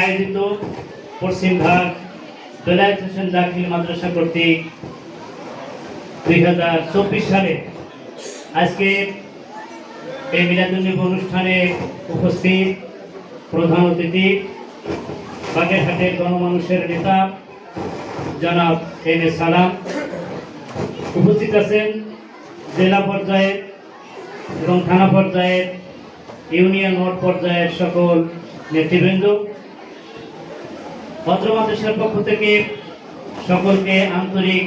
আয়োজিত বেলায়েত হোসেন দাখিল মাদ্রাসা কর্তৃক দুই হাজার চব্বিশ সালে আজকে এই মিলাদুন্নবী অনুষ্ঠানে উপস্থিত প্রধান অতিথি, বাগেরহাটের গণমানুষের নেতা জনাব এম এ সালাম। উপস্থিত আছেন জেলা পর্যায়ে এবং থানা পর্যায়ের ইউনিয়ন ওয়ার্ড পর্যায়ের সকল নেতৃবৃন্দ। ভদ্র মাদ্রাসার পক্ষ থেকে সকলকে আন্তরিক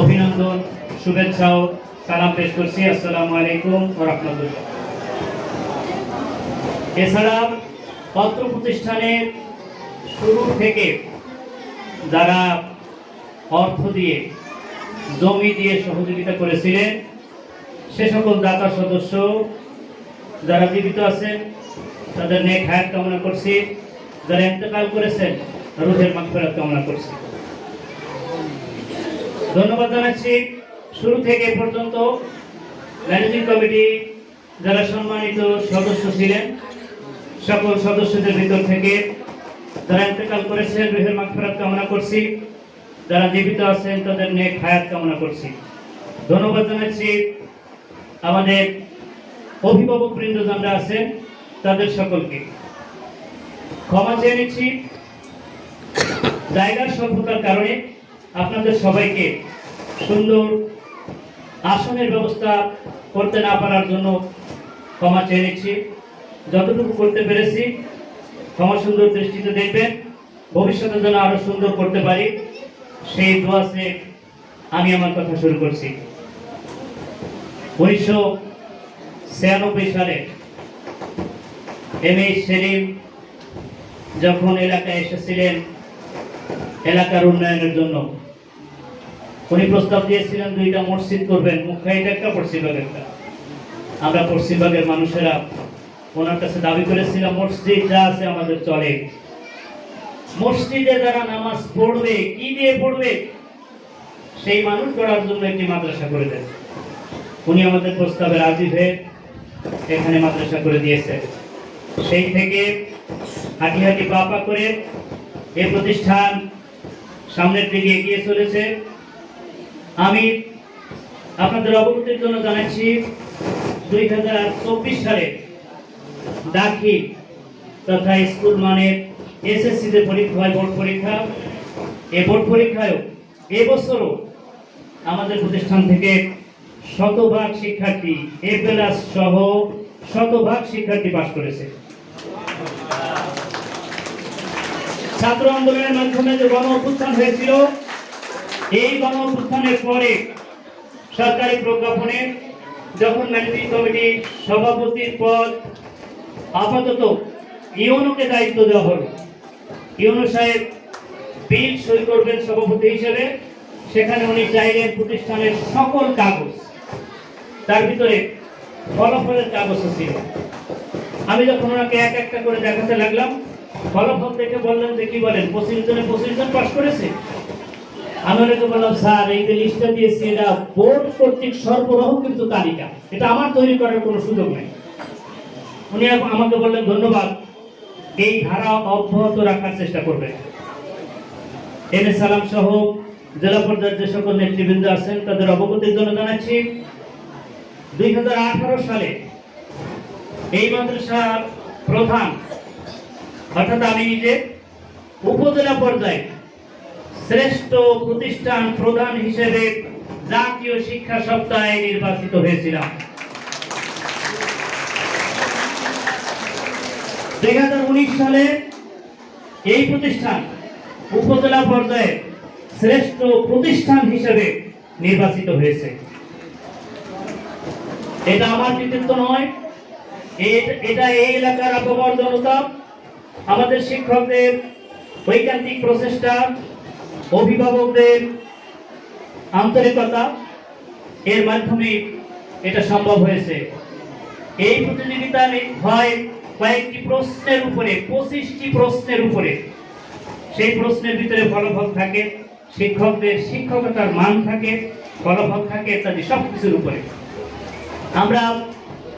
অভিনন্দন, শুভেচ্ছা ও সালাম পেশ করছি। আসসালামু আলাইকুম রাহমাতুল্লাহ। এছাড়া পত্র প্রতিষ্ঠানের শুরু থেকে যারা অর্থ দিয়ে, জমি দিয়ে সহযোগিতা করেছিলেন, সে সকল দাতা সদস্য যারা জীবিত আছেন, তাদের নেক হায়াত কামনা করছি। যারা ইন্তেকাল করেছেন, রুহের মাগফিরাত কামনা করছি। ধন্যবাদ জানাচ্ছি। শুরু থেকে পর্যন্ত ম্যানেজিং কমিটি যারা সম্মানিত সদস্য ছিলেন, সকল সদস্যদের ভিতর থেকে যারা ইন্তেকাল করেছেন, রুহের মাগফিরাত কামনা করছি। যারা জীবিত আছেন, তাদের নেক হায়াত কামনা করছি। ধন্যবাদ জানাচ্ছি। আমাদের অভিভাবক বৃন্দ যারা আছেন, তাদের সকলকে। ক্ষমা চেয়ে নিচ্ছি। জায়গার স্বল্পতার কারণে আপনাদের সবাইকে সুন্দর আসনের ব্যবস্থা করতে না পারার জন্য ক্ষমা চেয়ে নিচ্ছি। যতটুকু করতে পেরেছি, ক্ষমা সুন্দর দৃষ্টিতে দেখবেন। ভবিষ্যতে যেন আরও সুন্দর করতে পারি, সেই দোয়াসে আমি আমার কথা শুরু করছি। উনিশশো ছিয়ানব্বই সালে এম এইচ সেলিম যখন এলাকায় এসেছিলেন এলাকার উন্নয়নের জন্য, উনি প্রস্তাব দিয়েছিলেন দুইটা মসজিদ করবেন মুখাইটা একটা পশ্চিমবাগ একটা। আমরা পশ্চিমবাগের মানুষেরা ওনার কাছে দাবি করেছিলাম, মসজিদ যা আছে আমাদের চলে। মসজিদে যারা নামাজ পড়বে, কি দিয়ে পড়বে, সেই মানুষ গড়ার জন্য একটি মাদ্রাসা করে দেন। উনি আমাদের প্রস্তাবে রাজি হয়ে এখানে মাদ্রাসা করে দিয়েছে। সেই থেকে হাঁটি হাঁটি পা পা করে এই প্রতিষ্ঠান সামনের দিকে এগিয়ে চলেছে। আমি আপনাদের অবগতির জন্য জানাচ্ছি, দুই হাজার চব্বিশ সালে দাখিল তথা স্কুল মানের এসএসসিতে পরীক্ষা হয় বোর্ড পরীক্ষা। এ বোর্ড পরীক্ষায়ও এবছরও আমাদের প্রতিষ্ঠান থেকে শতভাগ শিক্ষার্থী এ প্লাস সহ শতভাগ শিক্ষার্থী পাশ করেছে। ছাত্র আন্দোলনের মাধ্যমে যে গণ অভ্যুত্থান হয়েছিল, এই গণ অভ্যুত্থানের পরে সরকারি প্রজ্ঞাপনে যখন ম্যানেজিং কমিটি সভাপতির পদ, আপাতত ইউনোকে দায়িত্ব দেওয়া হলো। ইউনো সাহেব বিল সই করবেন সভাপতি হিসেবে, সেখানে উনি চাইলেন প্রতিষ্ঠানের সকল কাগজ তার ভিতরে ফলাফলের কাগজও ছিল আমি যখন ওনাকে এক একটা করে দেখাতে লাগলাম, ফলাফল দেখে বললেন যে, কি বলেন? পঁচিশ জনে পঁচিশ জন পাশ করেছে? আমি ওনাকে বললাম, স্যার, এই যে লিস্টটা দিয়েছি, এটা বোর্ড কর্তৃক সরবরাহ কিন্তু তালিকা। এটা আমার তৈরি করার কোনো সুযোগ নেই। উনি আমাকে বললেন, ধন্যবাদ। এই ধারা অব্যাহত রাখার চেষ্টা করবে এম এস সালাম সহ জেলা পর্যায়ের যে সকল নেতৃবৃন্দ আছেন, তাদের অবগতির জন্য জানাচ্ছি দুই হাজার আঠারো সালে এই মাদ্রাসার প্রধান, অর্থাৎ আমি নিজে, উপজেলা পর্যায়ে শ্রেষ্ঠ প্রতিষ্ঠান প্রধান হিসেবে জাতীয় শিক্ষা সপ্তাহে নির্বাচিত হয়েছিলাম। দুই সালে এই প্রতিষ্ঠান উপজেলা পর্যায়ে শ্রেষ্ঠ প্রতিষ্ঠান হিসেবে নির্বাচিত হয়েছে। এটা আমার কৃতিত্ব নয়। এটা এই এলাকার আবহাওয়ার জনতা, আমাদের শিক্ষকদের, বৈজ্ঞানিক প্রচেষ্টা, অভিভাবকদের আন্তরিকতা, এর মাধ্যমে এটা সম্ভব হয়েছে। এই প্রতিযোগিতা হয় কয়েকটি প্রশ্নের উপরে, পঁচিশটি প্রশ্নের উপরে। সেই প্রশ্নের ভিতরে ফলাফল থাকে, শিক্ষকদের শিক্ষকতার মান থাকে, ফলাফল থাকে ইত্যাদি সব কিছুর উপরে। আমরা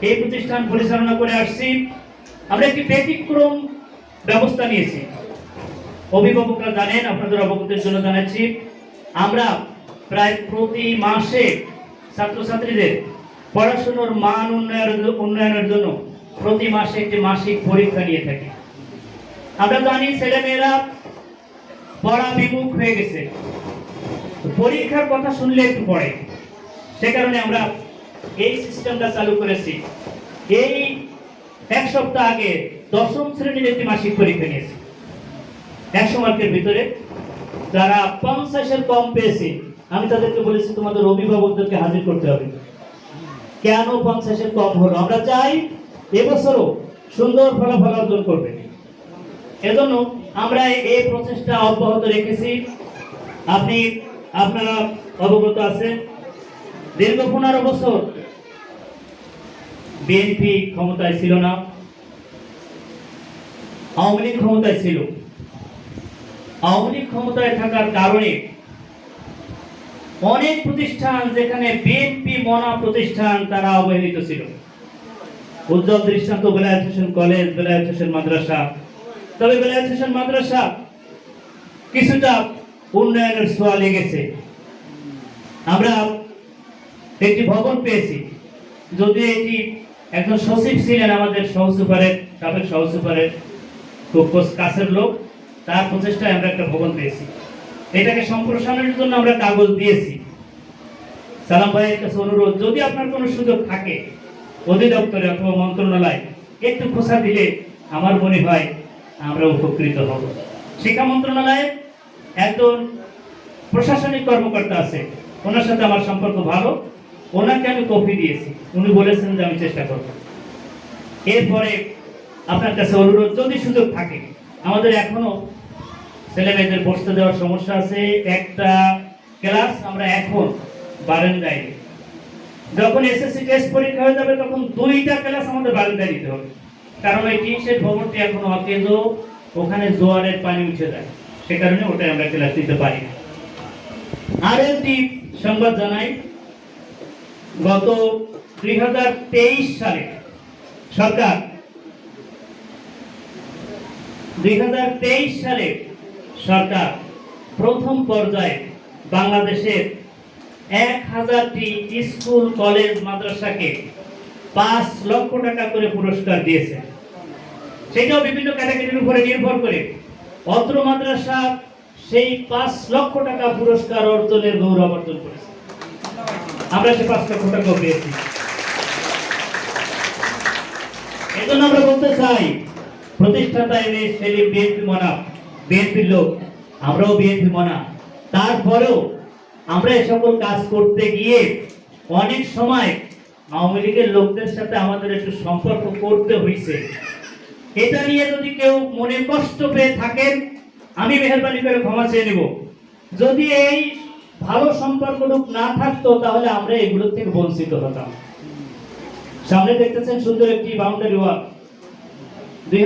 এই প্রতিষ্ঠান পরিচালনা করে আসছি। আমরা একটি ব্যতিক্রম ব্যবস্থা নিয়েছি। অভিভাবকরা জানেন, আপনাদের অবগতির জন্য জানাচ্ছি, আমরা প্রায় প্রতি মাসে ছাত্রছাত্রীদের পড়াশোনার মান উন্নয়নের উন্নয়নের জন্য প্রতি মাসে একটি মাসিক পরীক্ষা নিয়ে থাকি। আমরা জানি ছেলেমেয়েরা পড়া বিমুখ হয়ে গেছে। পরীক্ষার কথা শুনলে একটু পড়ে। সে কারণে আমরা এই সিস্টেমটা চালু করেছি। এই এক সপ্তাহ আগে দশম শ্রেণির একটি মাসিক পরীক্ষা নিয়েছি। একশো মার্কের ভিতরে। যারা পঞ্চাশের কম পেয়েছে, আমি তাদেরকে বলেছি, তোমাদের অভিভাবকদেরকে হাজির করতে হবে। কেন পঞ্চাশের কম হলো? আমরা চাই এবছরও সুন্দর ফলাফল অর্জন করবে। এজন্য আমরা এই প্রচেষ্টা অব্যাহত রেখেছি। আপনি, আপনারা অবগত আছেন। দীর্ঘ পনেরো বছর বিএনপি ক্ষমতায় ছিল না, আওয়ামী লীগ ক্ষমতায় ছিল। আওয়ামী লীগ ক্ষমতায় থাকার কারণে অনেক প্রতিষ্ঠান যেখানে বিএনপি মনা প্রতিষ্ঠান, তারা অবহেলিত ছিল। উজ্জ্বল দৃষ্টান্ত বেলায়েত হোসেন কলেজ, বেলায়েত হোসেন মাদ্রাসা। তবে বেলায়েত হোসেন মাদ্রাসা কিছুটা উন্নয়নের ছোঁয়া লেগেছে আমরা একটি ভবন পেয়েছি। যদি এটি একজন সচিব ছিলেন আমাদের সহ সুপারের, সাবেক সহ সুপারের, খুব কাছের লোক, তার প্রচেষ্টায় আমরা একটা ভবন পেয়েছি। এটাকে সম্প্রসারণের জন্য আমরা কাগজ দিয়েছি। সালাম ভাইয়ের কাছে অনুরোধ, যদি আপনার কোনো সুযোগ থাকে, অধিদপ্তরে অথবা মন্ত্রণালয়, একটু খোসা দিলে আমার মনে হয় আমরা উপকৃত হব। শিক্ষা মন্ত্রণালয়ে একজন প্রশাসনিক কর্মকর্তা আছে, ওনার সাথে আমার সম্পর্ক ভালো। ওনাকে আমি কপি দিয়েছি। উনি বলেছেন যে আমি চেষ্টা করব। এরপরে আপনার কাছে অনুরোধ, যদি সুযোগ থাকে, আমাদের এখনও ছেলে মেয়েদের বসতে দেওয়ার সমস্যা আছে। একটা ক্লাস আমরা এখন বারান্দায়। যখন এসএসসি টেস্ট পরীক্ষা হয়ে যাবে, তখন দুইটা ক্লাস আমাদের বারান্দায় দিতে হবে। কারণ ওই টিন শেড ভবনটি এখন অকেজ, ওখানে জোয়ারের পানি উঠে যায়। সে কারণে ওটাই আমরা ক্লাস দিতে পারি না। আর একটি সংবাদ জানাই। গত দুই সালে সরকার, দুই সালে সরকার প্রথম পর্যায়ে বাংলাদেশের এক হাজারটি স্কুল, কলেজ, মাদ্রাসাকে পাঁচ লক্ষ টাকা করে পুরস্কার দিয়েছে। সেটাও বিভিন্ন ক্যাটাগরির উপরে নির্ভর করে। অত্র মাদ্রাসা সেই পাঁচ লক্ষ টাকা পুরস্কার অর্জনের গৌরব অর্জন করেছে। আমরা সে পাঁচ লক্ষ টাকা পেয়েছি। এই জন্য আমরা বলতে চাই প্রতিষ্ঠাতা এনে সেলিম বিএনপি মনা বিএনপির লোক, আমরাও বিএনপি মনা। তারপরেও আমরা এ সকল কাজ করতে গিয়ে অনেক সময় আওয়ামী লীগের লোকদের সাথে আমাদের একটু সম্পর্ক করতে হয়েছে এটা নিয়ে যদি কেউ মনে কষ্ট পেয়ে থাকেন, আমি মেহরবানি করে ক্ষমা চেয়ে নেব। যদি এই ভালো সম্পর্কটুক না থাকতো, তাহলে আমরা এগুলোর থেকে বঞ্চিত হতাম। সামনে দেখতেছেন সুন্দর একটি বাউন্ডারি ওয়াল দুই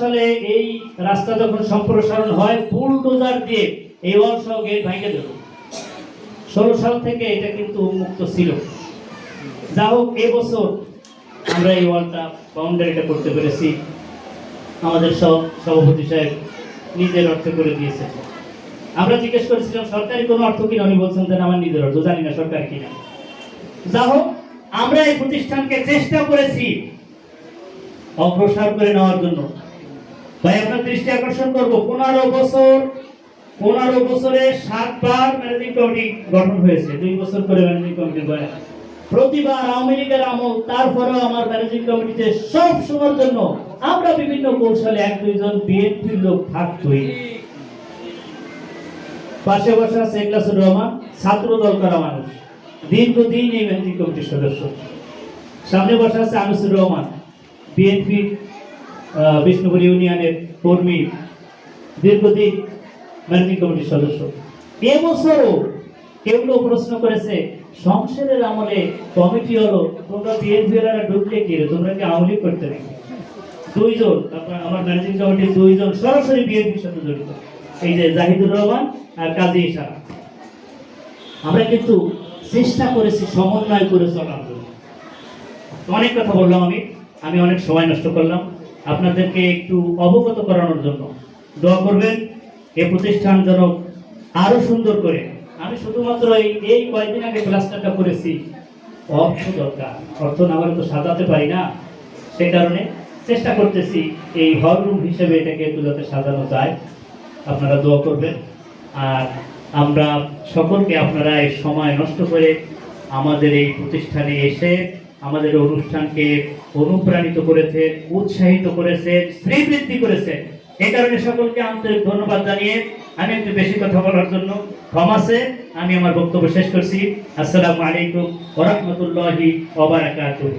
সালে এই রাস্তা যখন সম্প্রসারণ হয় বুলডোজার দিয়ে এই ওয়াল সহ গেট ভেঙে দিল। ষোলো সাল থেকে এটা কিন্তু উন্মুক্ত ছিল। যা হোক এবছর আমরা এই ওয়ালটা বাউন্ডারিটা করতে পেরেছি। আমাদের সব সভাপতি সাহেব নিজের অর্থে করে দিয়েছে আমরা জিজ্ঞেস করেছিলাম, সরকারি কোনো অর্থ কিনা উনি বলছেন যে আমার নিজের অর্থ, জানি না সরকার কিনা। যা হোক, আমরা এই প্রতিষ্ঠানকে চেষ্টা করেছি অগ্রসর করে নেওয়ার জন্য। ভাই, আপনার দৃষ্টি আকর্ষণ করব। পনেরো বছর, পনেরো বছরে সাতবার ম্যানেজিং কমিটি গঠন হয়েছে। দুই বছর করে ম্যানেজিং কমিটি গঠন প্রতিবার আওয়ামী লীগের আমল, তারপরেও আমার ম্যানেজিং কমিটিতে সব সময়ের জন্য আমরা বিভিন্ন কৌশলে এক দুইজন বিএনপির লোক থাকতোই। পাশে বসে আছে একলাসুর রহমান, ছাত্র দল করা মানুষ। দীর্ঘদিন এই ম্যানেজিং কমিটির সদস্য। সামনে বসে আছে আনিসুর রহমান, বিএনপি বিষ্ণুপুর ইউনিয়নের কর্মী। দীর্ঘদিন ম্যানেজিং কমিটির সদস্য। এবছরও কেউ কেউ প্রশ্ন করেছে, সংসদের আমলে কমিটি হলো, তোমরা বিএনপি ঢুকলে কি তোমরা কি আওয়ামী লীগ করতে নাকি? দুইজন আমার ম্যানেজিং কমিটির দুইজন সরাসরি বিএনপির সাথে জড়িত। এই যে জাহিদুর রহমান কাজী ইশারা। আমরা কিন্তু চেষ্টা করেছি, সমন্বয় করে চলার জন্য। অনেক কথা বললাম আমি আমি অনেক সময় নষ্ট করলাম। আপনাদেরকে একটু অবগত করানোর জন্য দোয়া করবেন, এ প্রতিষ্ঠান যেন আরও সুন্দর করে, আমি শুধুমাত্র এই এই কয়েকদিন আগে প্লাস্টারটা করেছি, অর্থ দরকার। অর্থ না হলে তো সাজাতে পারি না। সে কারণে চেষ্টা করতেছি এই হল রুম হিসেবে এটাকে একটু যাতে সাজানো যায়। আপনারা দোয়া করবেন। আর আমরা সকলকে আপনারা এই সময় নষ্ট করে আমাদের এই প্রতিষ্ঠানে এসে আমাদের অনুষ্ঠানকে অনুপ্রাণিত করেছেন, উৎসাহিত করেছেন, শ্রীবৃদ্ধি করেছেন। এই কারণে সকলকে আন্তরিক ধন্যবাদ জানিয়ে আমি একটু বেশি কথা বলার জন্য ক্ষমাসে আমি আমার বক্তব্য শেষ করছি। আসসালামু আলাইকুম ওরহমতুল্লাহি ওবারাকাতুহু